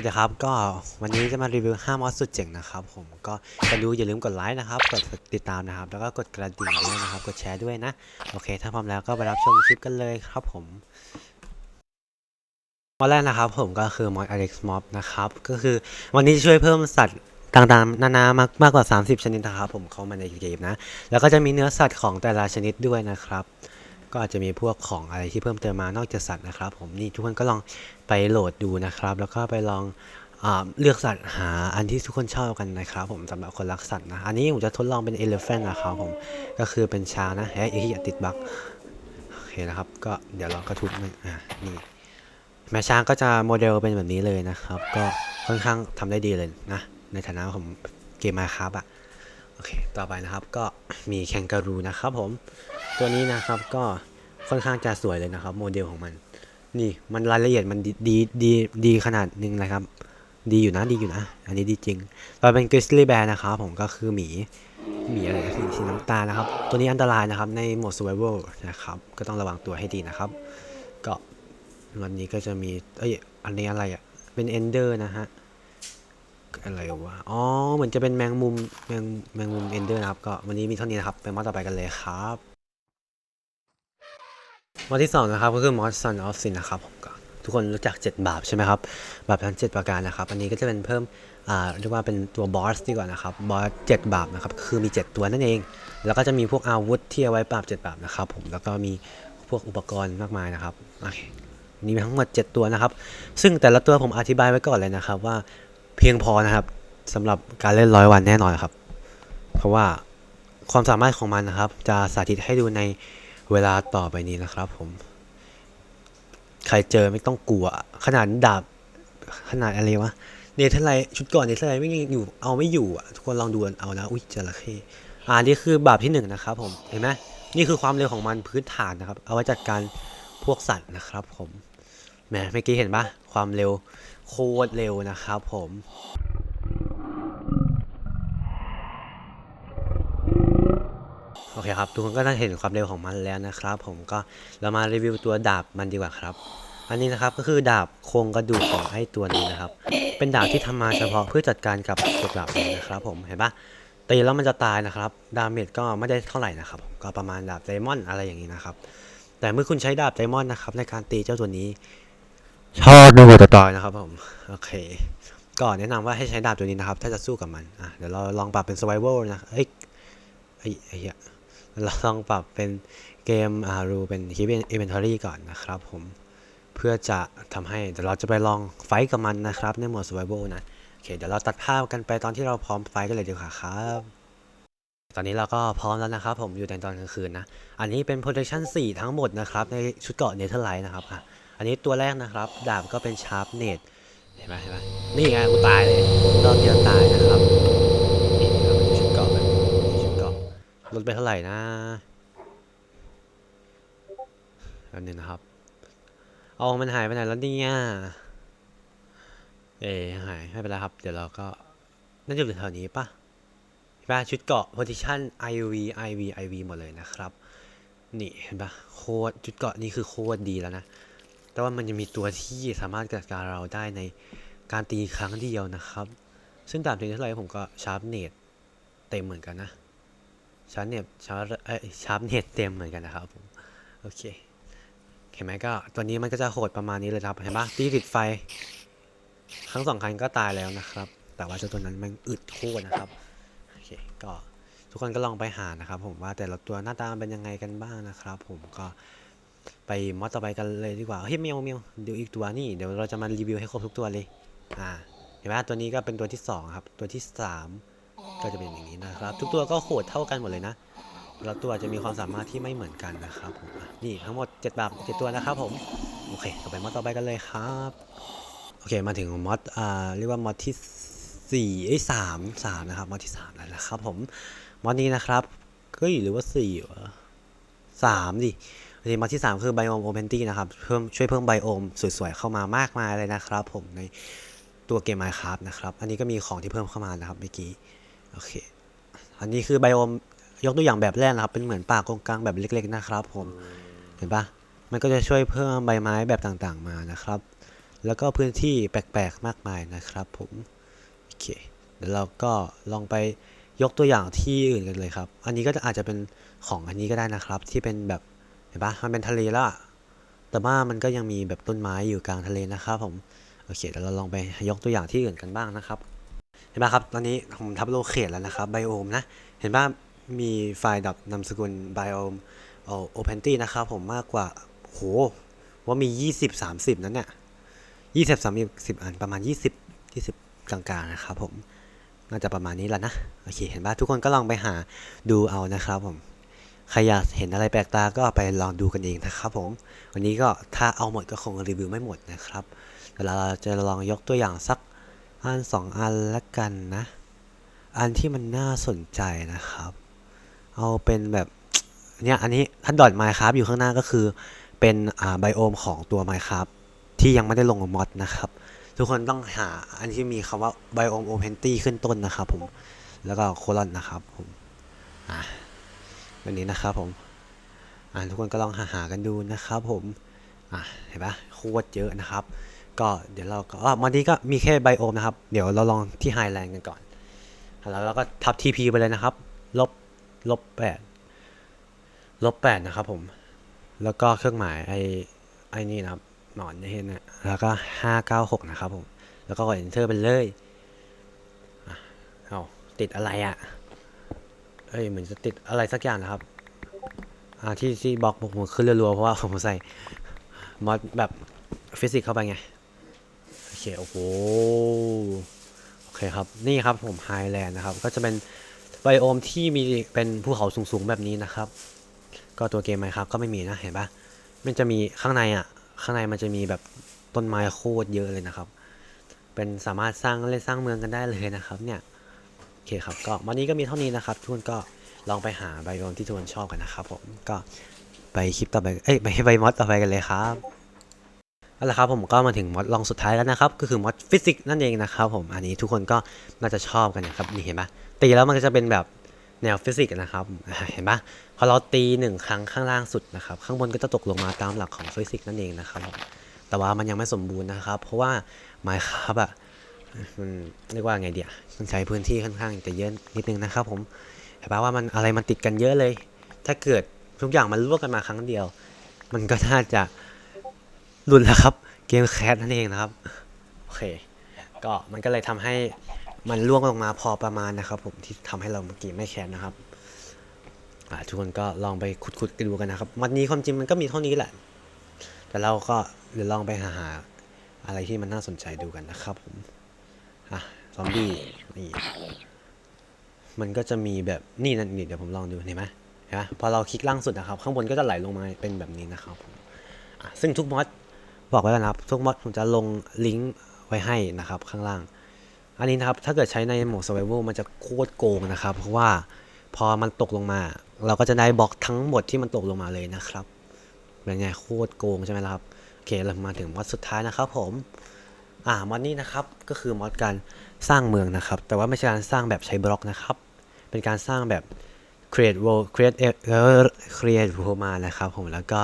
วัสดีครับก็วันนี้จะมารีวิว5มอสสุดเจ๋งนะครับผมก็จะดูอย่าลืมกดไลค์นะครับกดติดตามนะครับ แล้วก็กดกระดิ่งด้วยนะครับกดแชร์ด้วยนะโอเค ถ้าพร้อมแล้วก็ไปรับชมคลิปกันเลยครับผมมอดแรกนะครับผมก็คือมอด Alex Mob นะครับก็คือวันนี้ช่วยเพิ่มสัตว์ต่างๆนานามากมากกว่า 30 ชนิดนะครับผมเข้ามาในเกมนะแล้วก็จะมีเนื้อสัตว์ของแต่ละชนิดด้วยนะครับ ก็อาจจะมีพวกของอะไรที่เพิ่มเติมมานอกจากสัตว์นะครับ ผมนี่ทุกคนก็ลองไปโหลดดูนะครับ แล้วก็ไปลองอเลือกสัตว์หาอันที่ทุกคนชอบกันนะครับผมสำหรับคนรักสัตว์นะ อันนี้ผมจะทดลองเป็น elephant นะครับผมก็คือเป็นช้างนะเฮ้ยอย่าติดบั๊กโอเคนะครับ ก็เดี๋ยวเราก็ทุบมันอ่านี่แม่ช้างก็จะโมเดลเป็นแบบนี้เลยนะครับ ก็ค่อนข้างทำได้ดีเลยนะ ในฐานะผมเกมมาครับอะโอเค ต่อไปนะครับก็มีแคนการูนะครับผม ตัวนี้นะครับก็ค่อนข้างจะสวยเลยนะครับ โมเดลของมัน นี่มันรายละเอียดมันดีดีดีดีขนาดหนึงนะครับ ดีอยู่นะดีอยู่นะ อันนี้ดีจริงต่อเป็นกริ z ลี่แบร์นะครับผมก็คือหมีหมีอะไรสีสีน้ำตาลนะครับ ตัวนี้อันตรายนะครับในโหมด survival นะครับ ก็ต้องระวังตัวให้ดีนะครับ ก็วันนี้ก็จะมีเอ้ยอันนี้อะไรอะเป็น ender นะฮะอะไรวะอ๋อเหมือนจะเป็นแมงมุมแมงแมงมุม ender นะครับ ก็วันนี้มีเท่านี้นะครับไปมอต่อไปกันเลยครับ มอดที่สองนะครับก็คือมอด Sun of Sin นนะครับผมก็ทุกคนรู้จัก 7 บาปใช่ไหมครับบาปทั้ง 7 ประการนะครับ อันนี้ก็จะเป็นเพิ่มอ่าเรียกว่าเป็นตัวบอสดีกว่านะครับบอส7บาปนะครับคือมี 7 ตัวนั่นเอง แล้วก็จะมีพวกอาวุธที่เอาไว้ปราบ 7 บาปนะครับผมแล้วก็มีพวกอุปกรณ์มากมายนะครับโอเคมีทั้งหมด 7 ตัวนะครับ ซึ่งแต่ละตัวผมอธิบายไว้ก่อนเลยนะครับว่าเพียงพอนะครับสำหรับการเล่นร้อยวันแน่นอนครับ เพราะว่าความสามารถของมันนะครับ จะสาธิตให้ดูใน เวลาต่อไปนี้นะครับผม ใครเจอไม่ต้องกลัว ขนาดดาบ ขนาดอะไรวะ เนเธอร์ไลชุดก่อนเนเธอร์ไลไม่ยังอยู่ เอาไม่อยู่อะ ทุกคนลองดูเอานะ อุ้ยจระเข้อ่านี่คือบาปที่หนึ่งนะครับผม เห็นไหมนี่คือความเร็วของมันพื้นฐานนะครับ เอาไว้จัดการพวกสัตว์นะครับผม แหมเมื่อกี้เห็นปะความเร็วโคตรเร็วนะครับผม ครับ ทุกคนก็น่าเห็นความเร็วของมันแล้วนะครับ ผมก็เรามารีวิวตัวดาบมันดีกว่าครับ อันนี้นะครับก็คือดาบโครงกระดูกของไอ้ตัวนี้นะครับ เป็นดาบที่ทำมาเฉพาะเพื่อจัดการกับตัวดาบนี้นะครับ ผมเห็นปะตีแล้วมันจะตายนะครับ ดาเมจก็ไม่ได้เท่าไหร่นะครับผมก็ประมาณดาบไดมอนด์อะไรอย่างนี้นะครับ แต่เมื่อคุณใช้ดาบไดมอนด์นะครับ ในการตีเจ้าตัวนี้ชอบดูตัวตายนะครับผม โอเค ก็แนะนำว่าให้ใช้ดาบตัวนี้นะครับ ถ้าจะสู้กับมัน อะ เดี๋ยวเราลองปรับเป็น survival นะ เอ้ยไอ้ไอ้ เราลองปรับเป็นเกมอารูเป็น Keep Inventory ก่อนนะครับผม เพื่อจะทำให้เดี๋ยวเราจะไปลองไฟท์กับมันนะครับ ในโหมด Survival นะ โอเค เดี๋ยวเราตัดภาพกันไปตอนที่เราพร้อมไฟท์กันเลยดีกว่าครับตอนนี้เราก็พร้อมแล้วนะครับผมอยู่ในตอนกลางคืนนะ อันนี้เป็น Protection 4 ทั้งหมดนะครับ ในชุดเกาะ Netherite นะครับอะอันนี้ตัวแรกนะครับ ดาบก็เป็น Sharp Net เห็นไหมเห็นไหมนี่ไงกูตายเลยรอบเดียวตายนะครับนี่ครับชุดเกราะแบบนี้ชุดเกราะ ลดไปเท่าไหร่นะอันนึงนะครับ เอามันหายไปไหนแล้วเนี่ย เอ๋หายไม่เป็นไรครับ เดี๋ยวเราก็ น่าจะอยู่แถวนี้ปะปะชุดเกาะ position IV IV IV หมดเลยนะครับ นี่เห็นปะโคตรชุดเกาะนี่คือโคตรดีแล้วนะ แต่ว่ามันจะมีตัวที่สามารถจัดการเราได้ในการตีครั้งเดียวนะครับ ซึ่งตามที่เท่าไหร่ผมก็ชาร์ปเนตเต็มเหมือนกันนะ ชาร์ปเน็ตชาร์ปเอ้ยชาร์ปเน็ตเต็มเหมือนกันนะครับผมโอเคเห็นไหมก็ตัวนี้มันก็จะโหดประมาณนี้เลยครับเห็นปะตีติดไฟทั้งสองคันก็ตายแล้วนะครับ แต่ว่าเจ้าตัวนั้นมันอึดโคตรนะครับโอเคก็ทุกคนก็ลองไปหานะครับ ผมว่าแต่ละตัวหน้าตามันเป็นยังไงกันบ้างนะครับ ผมก็ไปมอดต่อไปกันเลยดีกว่าเฮ้ยเมียวเมียวเดี๋ยวอีกตัวนี่เดี๋ยวเราจะมารีวิวให้ครบทุกตัวเลยอ่าเห็นไหมตัวนี้ก็เป็นตัวที่สองครับตัวที่สาม ก็จะเป็นอย่างนี้นะครับ ทุกตัวก็โหดเท่ากันหมดเลยนะแล้วตัวจะมีความสามารถที่ไม่เหมือนกันนะครับผมนี่ทั้งหมด7แบบ7ตัวนะครับผมโอเคต่อไปมอดต่อไปกันเลยครับโอเคมาถึงมอดอ่าเรียกว่ามอดที่สี่ไอ้สามสามนะครับมอดที่สามแล้วนะครับผมมอดนี้นะครับเฮ้ยหรือว่าสี่วะสามดิโอเคมอดที่สามคือไบโอมโอเพนตี้นะครับเพิ่มช่วยเพิ่มไบโอมสวยๆเข้ามามากมายเลยนะครับ ผมในตัวเกม Minecraft นะครับอันนี้ก็มีของที่เพิ่มเข้ามานะครับเมื่อกี้ โอเค อันนี้คือไบโอมยกตัวอย่างแบบแรกนะครับ เป็นเหมือนป่ากงกลางแบบเล็ก ๆ นะครับ ผม เห็นปะมันก็จะช่วยเพิ่มใบไม้แบบต่างๆมานะครับ แล้วก็พื้นที่แปลกๆมากมายนะครับ ผม โอเค เดี๋ยวเราก็ลองไปยกตัวอย่างที่อื่นกันเลยครับ อันนี้ก็จะอาจจะเป็นของอันนี้ก็ได้นะครับ ที่เป็นแบบเห็นปะมันเป็นทะเลแล้วอะแต่ว่ามันก็ยังมีแบบต้นไม้อยู่กลางทะเลนะครับ ผม โอเคเดี๋ยวเราลองไปยกตัวอย่างที่อื่นกันบ้างนะครับ เห็นปะครับ ตอนนี้ผมทับโลเคตแล้วนะครับไบโอมนะ เห็นปะมีไฟล์ดับนามสกุลไบโอมโอเพนตี้นะครับผมมากกว่าโหว่ามี 20 30 นั้นเนี่ย20 30 10อันประมาณ 20 20 กลางๆนะครับผมน่าจะประมาณนี้แหละนะ โอเค เห็นปะทุกคนก็ลองไปหาดูเอานะครับผมใครอยากเห็นอะไรแปลกตาก็ไปลองดูกันเองนะครับผม วันนี้ก็ถ้าเอาหมดก็คงรีวิวไม่หมดนะครับเดี๋ยวเราจะลองยกตัวอย่างสัก อันสองอันละกันนะ อันที่มันน่าสนใจนะครับ เอาเป็นแบบเนี่ยอันนี้ถ้านดอทไมค์ครับอยู่ข้างหน้าก็คือเป็นไบโอมของตัวไมค์ครับที่ยังไม่ได้ลงมอดนะครับ ทุกคนต้องหาอันที่มีคำว่าไบโอมโอเพนตี้ขึ้นต้นนะครับผมแล้วก็โคลอนนะครับผมอ่าแบบนี้นะครับผมอ่าทุกคนก็ลองหาหากันดูนะครับผมอ่าเห็นปะโคตรเยอะนะครับ ก็เดี๋ยวเราก็อะวันนี้ก็มีแค่ไบโอมนะครับ เดี๋ยวเราลองที่ไฮแลนด์กันก่อน แล้วเราก็ทับ TP ไปเลยนะครับ ลบ ลบแปดลบแปดนะครับผม แล้วก็เครื่องหมายไอ้ไอ้นี่นะครับ หนอนเห็นนะแล้วก็ห้าเก้าหกนะครับผม แล้วก็กด enter ไปเลยอะเอาติดอะไรอะ่ะ เอ้ย เหมือนจะติดอะไรสักอย่างนะครับ อ่า ที่ที่บล็อกผมขึ้นรัวๆเพราะว่าผมใส่มอดแบบฟิสิกส์เข้าไปไง เคโอ้โหโอเคครับนี่ครับผมไฮแลนด์นะครับก็จะเป็นไบโอมที่มีเป็นภูเขาสูงๆแบบนี้นะครับ ก็ตัวเกมไหมครับก็ไม่มีนะเห็นปะมันจะมีข้างในอะข้างในมันจะมีแบบต้นไม้โคตรเยอะเลยนะครับ เป็นสามารถสร้างเล่นสร้างเมืองกันได้เลยนะครับเนี่ยโอเคครับก็วันนี้ก็มีเท่านี้นะครับ ทุกคนก็ลองไปหาไบโอมที่ทุกคนชอบกันนะครับผมก็ไปคลิปต่อไปเอ้ยไปไปมอดต่อไปกันเลยครับ เอาละครับผมก็มาถึงมอดลองสุดท้ายแล้วนะครับ ก็คือมอดฟิสิกส์นั่นเองนะครับผมอันนี้ทุกคนก็น่าจะชอบกันนะครับนี่เห็นปะตีแล้วมันก็จะเป็นแบบแนวฟิสิกส์นะครับเห็นปะพอเราตีหนึ่งครั้งข้างล่างสุดนะครับ ข้างบนก็จะตกลงมาตามหลักของฟิสิกส์นั่นเองนะครับแต่ว่ามันยังไม่สมบูรณ์นะครับ เพราะว่าไม้ครับอะมันเรียกว่าไงเดียต้องใช้พื้นที่ค่อนข้างจะเยอะนิดนึงนะครับ ผมเห็นปะว่ามันอะไรมันติดกันเยอะเลย ถ้าเกิดทุกอย่างมันลวกกันมาครั้งเดียว มันก็น่าจะ หลุดแล้วครับ เกมแคสนั่นเองนะครับ โอเค ก็มันก็เลยทำให้มันล่วงลงมาพอประมาณนะครับ ผมที่ทำให้เราเมื่อกี้ไม่แคสนะครับทุกคนก็ลองไปขุดๆกันดูกันนะครับวันนี้ความจริงมันก็มีเท่านี้แหละ แต่เราก็เดี๋ยวลองไปหาหาอะไรที่มันน่าสนใจดูกันนะครับผมอะซอมบี้นี่มันก็จะมีแบบนี่นั่นนี่เดี๋ยวผมลองดูเห็นไหมเห็นไหมพอเราคลิกล่างสุดนะครับ ข้างบนก็จะไหลลงมาเป็นแบบนี้นะครับผมอะซึ่งทุกมอด บอกไว้แล้วนะครับ ทุกมอดผมจะลงลิงก์ไว้ให้นะครับข้างล่าง อันนี้นะครับถ้าเกิดใช้ในโหมด survival มันจะโคตรโกงนะครับ เพราะว่าพอมันตกลงมา เราก็จะได้บล็อกทั้งหมดที่มันตกลงมาเลยนะครับเป็นไงโคตรโกงใช่ไหมละครับโอเคเรามาถึงมอดสุดท้ายนะครับผมอ่ามอดนี้นะครับก็คือมอดการสร้างเมืองนะครับ แต่ว่าไม่ใช่การสร้างแบบใช้บล็อกนะครับ เป็นการสร้างแบบ create world create เอ่อ create world มานะครับผมแล้วก็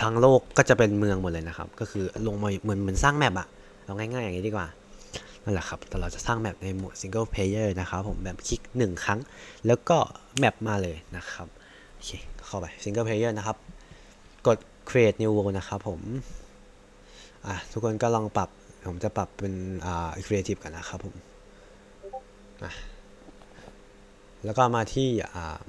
ทั้งโลกก็จะเป็นเมืองหมดเลยนะครับ ก็คือลงมาเหมือนเหมือนสร้างแมปอะเอาง่ายๆอย่างนี้ดีกว่านั่นแหละครับ แต่เราจะสร้างแมปในโหมด single player นะครับผมแบบคลิกหนึ่งครั้ง แล้วก็แมปมาเลยนะครับ โอเค เข้าไป single player นะครับ กด create new world นะครับผม อะ ทุกคนก็ลองปรับ ผมจะปรับเป็น อ่า creative กันนะครับผมอะแล้วก็มาที่ อ่า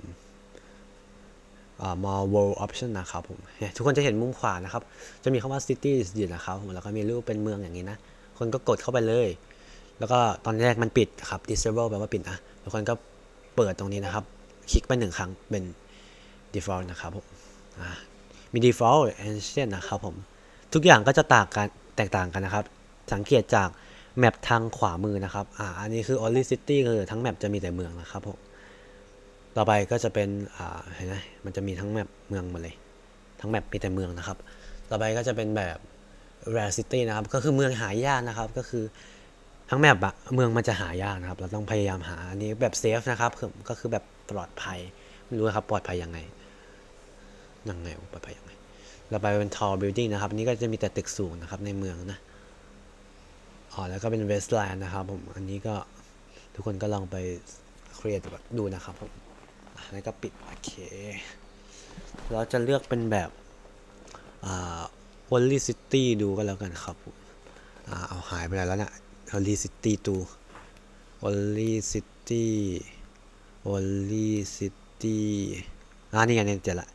more world option นะครับผมทุกคนจะเห็นมุมขวานะครับ จะมีคำว่า cities อยู่นะครับผมแล้วก็มีรูปเป็นเมืองอย่างนี้นะ คนก็กดเข้าไปเลย แล้วก็ตอนแรกมันปิดครับ disable แปลว่าปิดนะทุกคนก็เปิดตรงนี้นะครับ คลิกไปหนึ่งครั้งเป็น default นะครับผมมี default ancient นะครับผม ทุกอย่างก็จะต่างกันแตกต่างกันนะครับ สังเกตจากแมปทางขวามือนะครับ อ่า อันนี้คือ only city คือทั้งแมปจะมีแต่เมืองนะครับผม ต่อไปก็จะเป็นอ่าเห็นไหมมันจะมีทั้งแมปเมืองหมดเลย ทั้งแมปมีแต่เมืองนะครับ ต่อไปก็จะเป็นแบบ rare city นะครับ ก็คือเมืองหายากนะครับ ก็คือทั้งแมปอะเมืองมันจะหายากนะครับ เราต้องพยายามหา อันนี้แบบ safe นะครับ ก็คือแบบปลอดภัย ไม่รู้ครับปลอดภัยยังไง ยังไงปลอดภัยยังไงเราไปเป็น tall building นะครับ นี่ก็จะมีแต่ตึกสูงนะครับในเมืองนะ อ๋อ แล้วก็เป็นเวสต์แลนด์นะครับผม อันนี้ก็ทุกคนก็ลองไปครีเอทดูนะครับผม แล้วก็ปิด โอเค เราจะเลือกเป็นแบบอ่า Only City ดูก็แล้วกันครับผมอ่าเอาหายไปไหนแล้วเนี่ย Only City ตู Only City Only City อ่านี่ไงเนี่ยเจอละ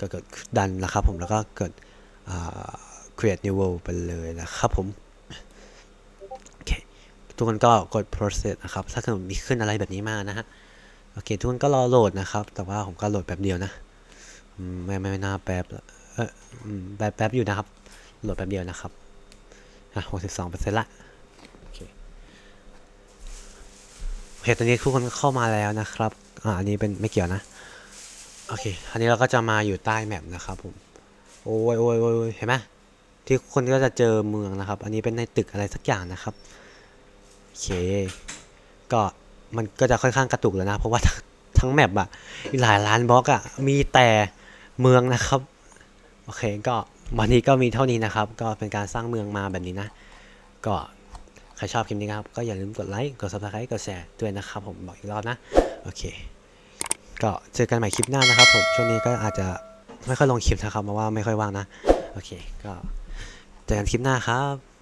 ก็กดดันนะครับผม แล้วก็กดอ่า create new world ไปเลยนะครับผมโอเคทุกคนก็กด process นะครับ ถ้าเกิดมีขึ้นอะไรแบบนี้มานะฮะ โอเค ทุกคนก็รอโหลดนะครับ แต่ว่าผมก็โหลดแป๊บเดียวนะอืมไม่ไม่ไม่น่าแป๊บละเอออืมแป๊บแป๊บอยู่นะครับ โหลดแป๊บเดียวนะครับอะหกสิบสองเปอร์เซ็นต์ละโอเคโอเคตอนนี้ทุกคนเข้ามาแล้วนะครับอ่าอันนี้เป็นไม่เกี่ยวนะโอเคอันนี้เราก็จะมาอยู่ใต้แมปนะครับผมโอ้ยโอ้ยโอ้ยโอ้ยเห็นไหมที่คนก็จะเจอเมืองนะครับ อันนี้เป็นในตึกอะไรสักอย่างนะครับโอเคก็ มันก็จะค่อนข้างกระตุกแล้วนะ เพราะว่าทั้งทั้งแมปอะหลายล้านบล็อกอะมีแต่เมืองนะครับ โอเคก็วันนี้ก็มีเท่านี้นะครับ ก็เป็นการสร้างเมืองมาแบบนี้นะ ก็ใครชอบคลิปนี้ครับ ก็อย่าลืมกดไลค์ กด subscribe กดแชร์ด้วยนะครับ ผมบอกอีกรอบนะ โอเค ก็เจอกันใหม่คลิปหน้านะครับผม ช่วงนี้ก็อาจจะไม่ค่อยลงคลิปนะครับเพราะว่าไม่ค่อยว่างนะ โอเค ก็เจอกันคลิปหน้าครับ